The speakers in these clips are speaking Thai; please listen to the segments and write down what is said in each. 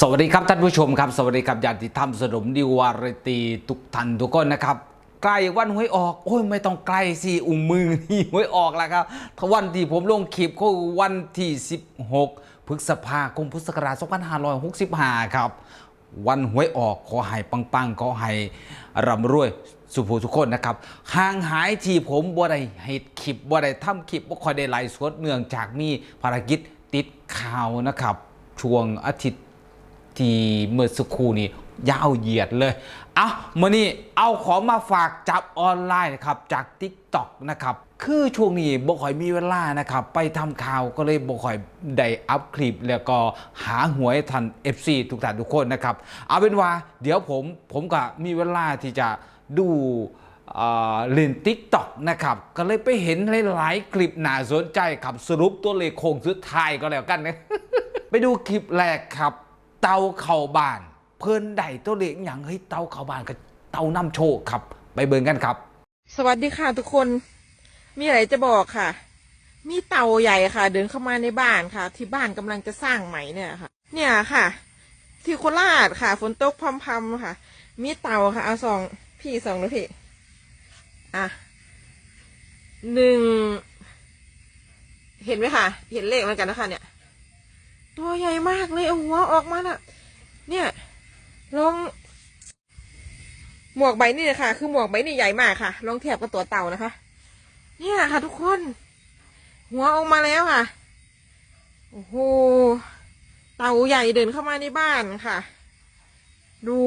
สวัสดีครับท่านผู้ชมครับ สวัสดีครับญาติธรรมสนมดิวารตีทุกท่านทุกคนนะครับใกล้วันหวยออกโอ้ยไม่ต้องใกล้สิอุ้งมือนี่หวยออกแล้วครับวันที่ผมลงคลิปก็วันที่ 16 พฤษภาคมพุทธศักราช2565 ครับ วันหวยออกขอให้ปังๆขอให้ร่ำรวยสุภูทุกคนนะครับห่างหายที่ผมบ่ได้ให้คลิปบ่ได้ทำคลิปบ่คอยได้ไลฟ์สดเนื่องจากมีภารกิจติดข่าวนะครับช่วงอาทิตย์ ที่เมื่อสักครู่นี้ยาวเหยียดเลย เอามื่อนี้เอาของมาฝากจับออนไลน์นะครับจาก Tik t o อกนะครับ คือช่วงนี้บ่ค่อยมีเวลานะครับ ไปทำข่าวก็เลยบ่ค่อยได้อัพคลิป แล้วก็หาหวยทัน FC ทุกท่านทุกคนนะครับ เอาเป็นว่าเดี๋ยวผมผมก็มีเวลาที่จะดูเอ่อเล่นทิกตอกนะครับ ก็เลยไปเห็นหลายๆคลิปน่าสนใจครับ สรุปตัวเลขโคงสุดท้ายก็แล้วกันนะไปดูคลิปแรกครับ เตาเข่าบาน เพิ่นได้ตัวเลขอย่างเฮ้ยเตาเข่าบานกับเตานำโชคครับ ไปเบิ่งกันครับ สวัสดีค่ะทุกคนมีอะไรจะบอกค่ะ มีเตาใหญ่ค่ะ เดินเข้ามาในบ้านค่ะ ที่บ้านกำลังจะสร้างใหม่เนี่ยค่ะ เนี่ยค่ะ ที่โคราชค่ะ ฝนตกพรำๆค่ะ มีเตาค่ะเอาสองพี่สองนะพี่อะหนึ่งเห็นไหมคะเห็นเลขเหมือนกันนะคะเนี่ย ตัวใหญ่มากเลยเอาหัวออกมาน่ะ เนี่ยลอง หมวกใบนี่นะคะคือหมวกใบนี่ใหญ่มากค่ะ ลองเทียบกับตัวเต่านะคะ เนี่ยค่ะ ทุกคน หัวออกมาแล้วค่ะ โอ้โห เต่าใหญ่เดินเข้ามาในบ้านค่ะ ดู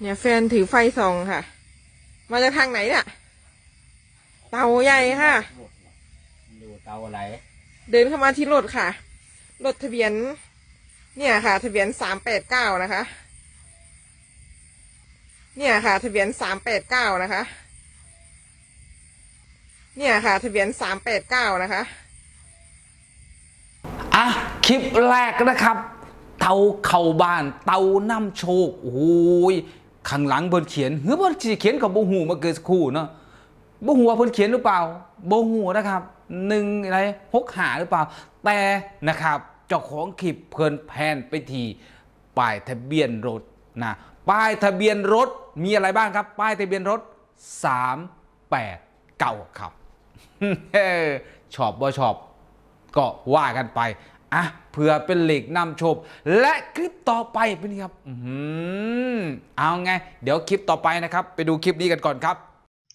เนี่ยแฟนถือไฟส่องค่ะ มาจากทางไหนเนี่ย เต่าใหญ่ค่ะ ดูเตาอะไร เดินเข้ามาที่รถค่ะ รถทะเบียน เนี่ยค่ะ ทะเบียนสามแปดเก้านะคะ เนี่ยค่ะ ทะเบียนสามแปดเก้านะคะ เนี่ยค่ะ ทะเบียนสามแปดเก้านะคะ อะ คลิปแรกนะครับ เตาเข่าบ้าน เตาน้ำโชคโอ้ยข้างหลังเพิ่นเขียนเฮ้ยเพิ่นสิเขียนกับบหูมาเกิดสักครู่เนาะบหูว่าเพิ่นเขียนหรือเปล่าบ่หูนะครับ หนึ่งอะไรหกหาหรือเปล่า แต่นะครับเจ้าของคลิปเพลินแพนไปทีป้ายทะเบียนรถนะป้ายทะเบียนรถมีอะไรบ้างครับ ป้ายทะเบียนรถ 389ครับชอบบ่ชอบ ก็ว่ากันไปอะเพื่อเป็นเหล็กนำโชคและคลิปต่อไปเป็นไงครับอื้อหือเอาไง เดี๋ยวคลิปต่อไปนะครับ ไปดูคลิปนี้กันก่อนครับ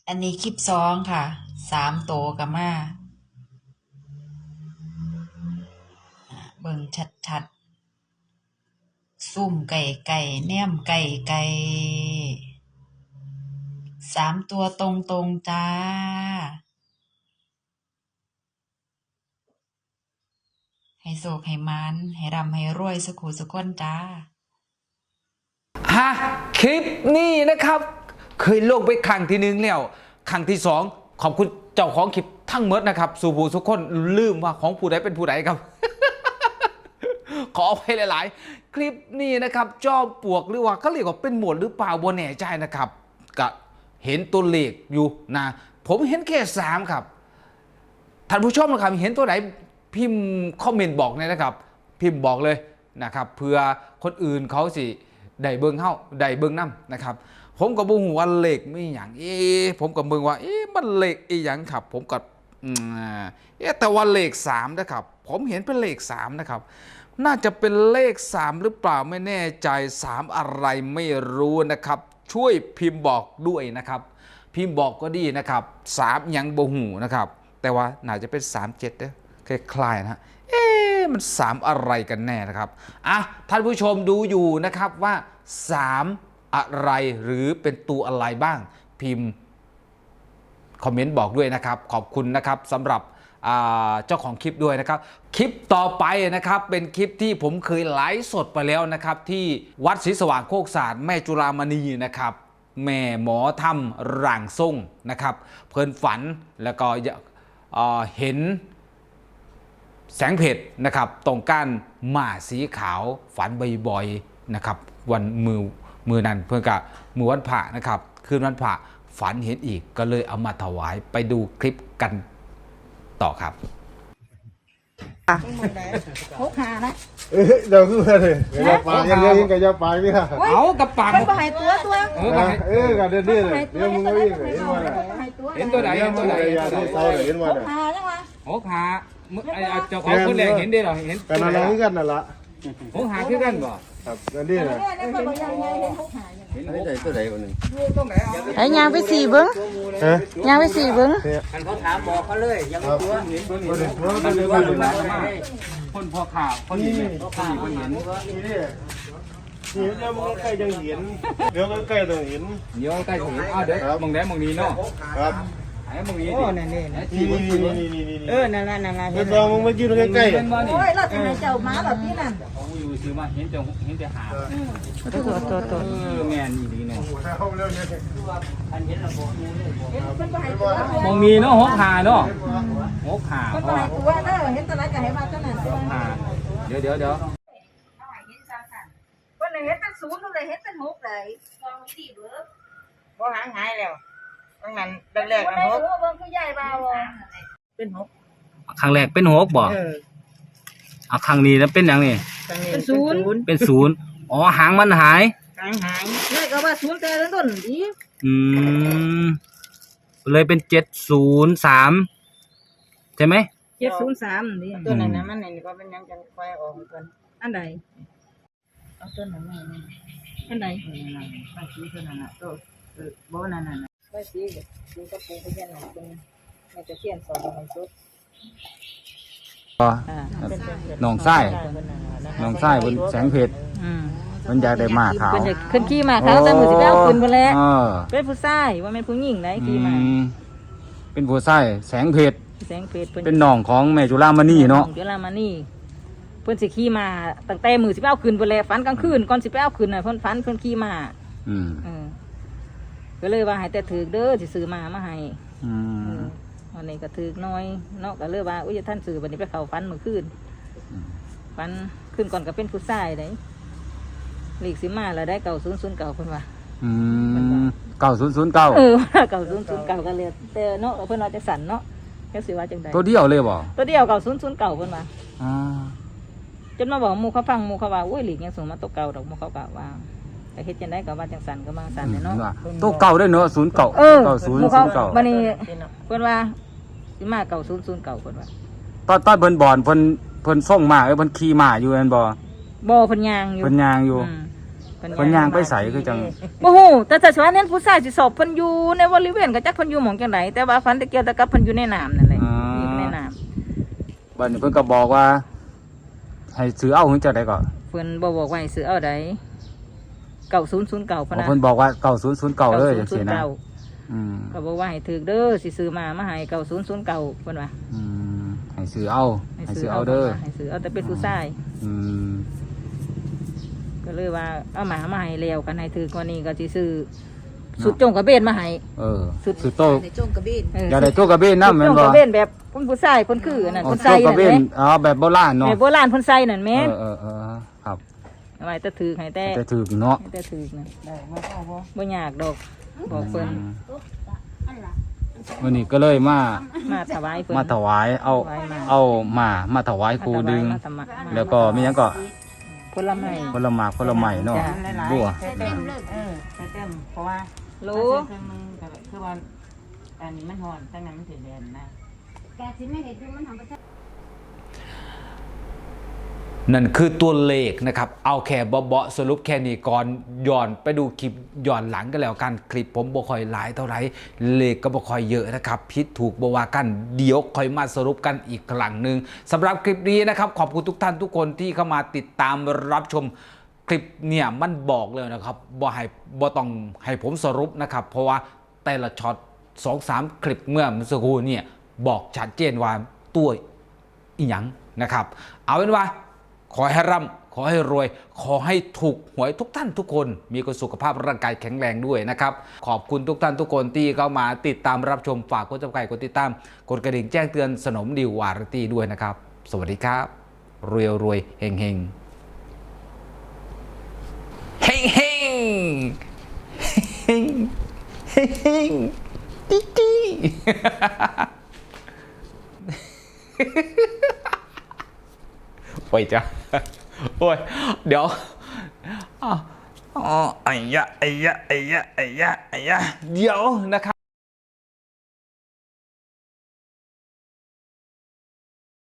อันนี้คลิปสองค่ะสามโตกับมาอ่า เบิ่งชัดๆซุ่มไก่ไก่แนมไก่ไก่สามตัวตรงตรงๆจ้า ให้โศกให้มันให้รำให้รวยสุขุสุขนจ้า ฮะ คลิปนี้นะครับ เคยลงไปครั้งที่หนึ่งแล้วครั้งที่สองขอบคุณเจ้าของคลิปทั้งหมดนะครับ สู่ผู้ทุกคนลืมว่าของผู้ใดเป็นผู้ใดครับ ขออภัยหลาย ๆ คลิปนี้นะครับจอมปลวกหรือว่าเขาเรียกว่าเป็นหมวดหรือเปล่าบนแน่ใจนะครับก็เห็นตัวเลขอยู่นะผมเห็นแค่สามครับท่านผู้ชมนะครับเห็นตัวไหนพิมพ์คอมเมนต์บอกเลยนะครับ พิมพ์บอกเลยนะครับเพื่อคนอื่นเขาสิได้เบิ้งเฮาได้เบิ้งน้ำนะครับ ผมก็บ่ฮู้ว่าเลขไม่หยังเอ๊ผมก็เบิ่งว่าเอ๊มันเหลขอีหยังครับ ผมก็อืมเอ๊แต่ว่าเหลข3นะครับ ผมเห็นเป็นเหลข3นะครับ น่าจะเป็นเลข 3 หรือเปล่าไม่แน่ใจ 3 อะไรไม่รู้นะครับ ช่วยพิมพ์บอกด้วยนะครับ พิมพ์บอกก็ดีนะครับ 3 ยังบ่หูนะครับ แต่ว่าน่าจะเป็น 3 7เด้อคล้ายๆนะฮะเอ๊ะมัน 3 อะไรกันแน่นะครับอะท่านผู้ชมดูอยู่นะครับว่า 3 อะไรหรือเป็นตัวอะไรบ้างพิมพ์คอมเมนต์บอกด้วยนะครับ ขอบคุณนะครับสำหรับ เจ้าของคลิปด้วยนะครับ คลิปต่อไปนะครับเป็นคลิปที่ผมเคยไลฟ์สดไปแล้วนะครับ ที่วัดศรีสว่างโคกสารแม่จุฬามณีนะครับ แม่หมอทำร่างทรงนะครับ เพลินฝันแล้วก็เเห็นแสงเพชรนะครับตรงก้านหมาสีขาวฝันบ่อยๆนะครับ วันมือมือนั้นเพื่อนกับมือวันผ่านะครับ คืนวันผ่าฝันเห็นอีกก็เลยเอามาถวายไปดูคลิปกัน ต่อครับหกหานะเอ้ยเดี๋ยวขึ้นมาเลยเดี๋ยวจะปลายังเยอะยิ่งกับยาปลาไม่ได้เอากระปังเพิ่นบ่ให้ตัวตัวเออมาให้เออกับเดี๋ยวนี้เลยเดี๋ยวมึงก็ยิ่งเห็นว่าน่ะให้ตัวเห็นตัวไหนเดี๋ยวมึงไอ้ยาที่เตาเลยเห็นว่าหกน่ะหาจังวะหกหามึงไอ้ไอ้เจ้าของคนแรกเห็นได้เหรอเห็นกันอะไรกันนั่นละหกหาคือกันบ่ครับนั่นนี่น่ะเนี่ยเนี่ยเพิ่นบ่ยังไงเห็นหกหา เห็นหกใส่ตัวไหนคนหนึ่งตรงไหนเอาไอ้ยางไปสี่เบิ่งฮะยางไปสี่เบิ่งคันเขาถามบอกเขาเลยยังครับตัวเห็นตัวนี้มันเลเลยยว่าว่าเลเลยยนะมาคนพอข่าวคนนี้คนนี้คนเห็นนี่นี่นี่เดี๋ยวมึงก็ใกล้ยังเห็นเดี๋ยวก็ใกล้ต้องเห็นเดี๋ยวใกล้ถึงอ้าวเดี๋ยวมองได้มองนี้เนาะครับ ไอ้มองนี้โอ้ดินั่นนี่นะนี่นี่นี่นี่นี่นี่เออนั่นละนั่นละเดี๋ยวลองมึงมายืนใกล้เป็นบ่นี่โอ้ยเราจะให้เจ้ามาแบบนี้นั่นโอ้ยอยู่ซื้อมาเห็นจะเห็นแต่หาตัวตัวตัวเออแม่นอีหลีเนาะๆเอาเร็วเนี่ยอันเห็นระบบนี้เลยเพิ่นบ่ให้ตัวมองนี้เนาะหกหาเนาะหกหาเพิ่นเพบ่ราะให้ว่าตัวเด้อเห็นตัวไหนก็ให้มาตัวนั้นตัวหาเดี๋ยวเดี๋ยวเดี๋ยวเพิ่นเห็นเป็นศูนย์เลยเห็นเป็นหกเลยลองสี่เบิ่งพอหางหายแล้ว ตั้งนั้นแรกๆบ่นะได้หกรู้เบิ่งคือใหญ่บ่าวเป็นหกครั้งแรกเป็นหกบ่เออเอาครั้งนี้แล้วเป็นยังนี่ตั้งนี้เป็นศูนย์ เป็นศูนย์อ๋อหางมันหาย หางหายนี่ก็ว่าศูนย์แต่ต้นดีอืมเลยเป็นเจ็ดศูนย์สามใช่ไหม เจ็ดศูนย์สามนี่ตัวนั้นนะมันนี่ก็เป็นยังกันไฟออกกันอันใดเอาตัวนั้นมานี่อันใดเออนั่นไฟสีตัวนั้นน่ะตัวเออบ่นั่นน่ะ ไฟสีสีกระปูพญานาคตรงนี้ในตะเคียนสองมันสุดน้องไส้น้องไส้บนแสงเพชรอืมมันอยากได้มาขาวเพิ่นจะขึ้นขี่มาเขาแต่มือสิไปเอาขึ้นพุ่นแหล้วเออเป็นผู้ชายว่าแม่นผู้หญิงได้อืขี่มามเป็นผู้ไส้แสงเพชรแสงเพชรเพิ่นเป็นน้องของแม่จุฬามณีเนาะเดี๋ยวลามานี่เพิ่นสิขี่มาตั้งแต่มือสิไปเอาขึ้นพุ่นแหล้วฝันกลางคืนก่อนสิไปเอาขึ้นน่ะเพิ่นฝันเพิ่นขี่มา อืมเออ ก็เลยว่าให้แต่ถือเด้อสิซื้อมามาให้อืเอมอวันนี้ก็ถือน้อยเนาะก็เลยว่าอุ้ยท่านซื้อวันนี้ไปเข้าฝันมื้อคืนฝันขึ้นก่อนก็เป็นผู้ชายได้เลขสิมาแล้วได้เก่าศูนย์ศูนย์เก่าเพิ่นว่าอืมเก้าศูนย์ศูนย์เก้าเออเก่าศูนย์ศูนย์เก่าก็เลยแต่เนาะเพิ่นว่าจะสั่นเนาะจังสิว่าจังใดตัวเดียวเลยบ่ตัวเดียวเก่าศูนย์ศูนย์เก่าเพิ่นว่าอ่าจนมาบอกหมู่เขาฟังหมู่เขาว่าอุ้ยหลีกยังสูงมาตัวเก่าดอกหมู่เขาก็ว่า แต่เฮ็ดจังไดก็ว่าจังสั่นก็มาสั่นแหละเนาะว่าตัวเก่าได้เนาะศูนย์เก่าเออเก้าศูนย์หมู่ศูเขานย์เก่าบัดนี้เพิ่นว่าสิมาเก่าศูนย์ศูนย์เก่าเพิ่นว่าตอนตอนเพิ่นบอนเพิ่นเพิ่นส่งมาเอ้ยเพิ่นขี่มาอยู่แม่นบ่บ่เพิ่นย่างอยู่เพิ่นย่างอยู่อืมเพิ่นย่างไปใส่คือจังบ่ฮู้แต่ถ้าสว่าเน้นผู้ชายสิสอบเพิ่นอยู่ในบริเวณก็จักเพิ่นอยู่หม่องจังไดแต่ว่าฝันแต่เกี่ยวแต่กับเพิ่นอยู่ในน้ำนั่นแหละอ่าอยู่ในน้ำบัดนี้เพิ่นก็บอกว่าให้ซื้อเอาเงินจังได๋ก็เพิ่นบ่บอกว่าให้ซื้อเอาใด เก่าศูนย์ศูนย์เก่าอ๋พะอนะเพิ่นบอกว่าเก้าศูนย์ศูนย์เก่าเลยจังซี่นะเก่าอืมก็บอกว่าให้ถือเด้อสิซื้อมามาให้เก่าศูนย์ศูนย์เก่าเพิ่นว่าอืมให้ซื้อเอาให้ซื้อเอาเด้อให้ซื้อเอาแต่เป็นผู้ชายอืมก็เลยว่าเอาหมามาให้แล้วกันให้ถือกว่านี้ก็สิซื้อสุดจงกระเบนมาให้เออสุดสุดโตในจงกระบินเอออย่าได้ตัวกระเบนนำสุแม่ดนจงบ่กระเบนแบบคนผู้ชายคนคืออันนั่นอ๋อคนตัใส่วกระนั่นเบแหนละอ๋อแบบโบราณเนาะแม่โบราณคนใส่นั่นแม่นเออเออ เออครับเอาไว้แต่ถือให้แต่แต่ถูกเนาะให้แต่ถือนะได้มาพ่อบ่บ่ยากดอกบอกเพิ่นวันนี้ก็เลยมามาถวายเพิ่นมาถวายเอาถวายมาเอามามาถวายครูดึง มาถวายมาแล้วก็มีหยังก็ผลไม้ผลไม้ผลไม้เนาะจ้ะหลายๆบัวใส่เต็มเลยเออใส่เต็มเพราะว่าโลเครื่องนึงก็คือว่าอันนี้มันฮ้อนทั้งนั้นมันสิแดนนะนั่น นั่นคือตัวเลขนะครับ เอาแค่เบาๆสรุปแค่นี้ก่อนย้อนไปดูคลิปย้อนหลังกันแล้วกันคลิปผมบ่ค่อยหลายเท่าไหร่เลขก็บ่ค่อยเยอะนะครับพิษถูกบว่ากันเดี๋ยวค่อยมาสรุปกันอีกครั้งหนึ่งสำหรับคลิปนี้นะครับ ขอบคุณทุกท่านทุกคนที่เข้ามาติดตามรับชมคลิปเนี่ยมันบอกเลยนะครับบ่ให้บ่ต้องให้ผมสรุปนะครับ เพราะว่าแต่ละช็อตสองสามคลิปเมื่อมสักครู่เนี่ยบอกชัดเจนว่าตัวอีหยังนะครับ เอาเป็นว่า ขอให้ร่ำขอให้รวย ขอให้ถูกหวยทุกท่านทุกคน มีสุขภาพร่างกายแข็งแรงด้วยนะครับ ขอบคุณทุกท่านทุกคนที่เข้ามาติดตามรับชมฝากกดติดตามกดติดตามกดกระดิ่งแจ้งเตือนสนมดิววารตี้ด้วยนะครับ สวัสดีครับ รวยรวยเฮงเฮงเฮงเฮงเฮงเฮงเฮงติ๊ตี้โอ้ยจ้ะ โอ้ย เดี๋ยวอ๋ออ๋อไอ้ยะไอ้ยะไอ้ยะไอ้ยะไอ้ยะเดี๋ยวนะครับ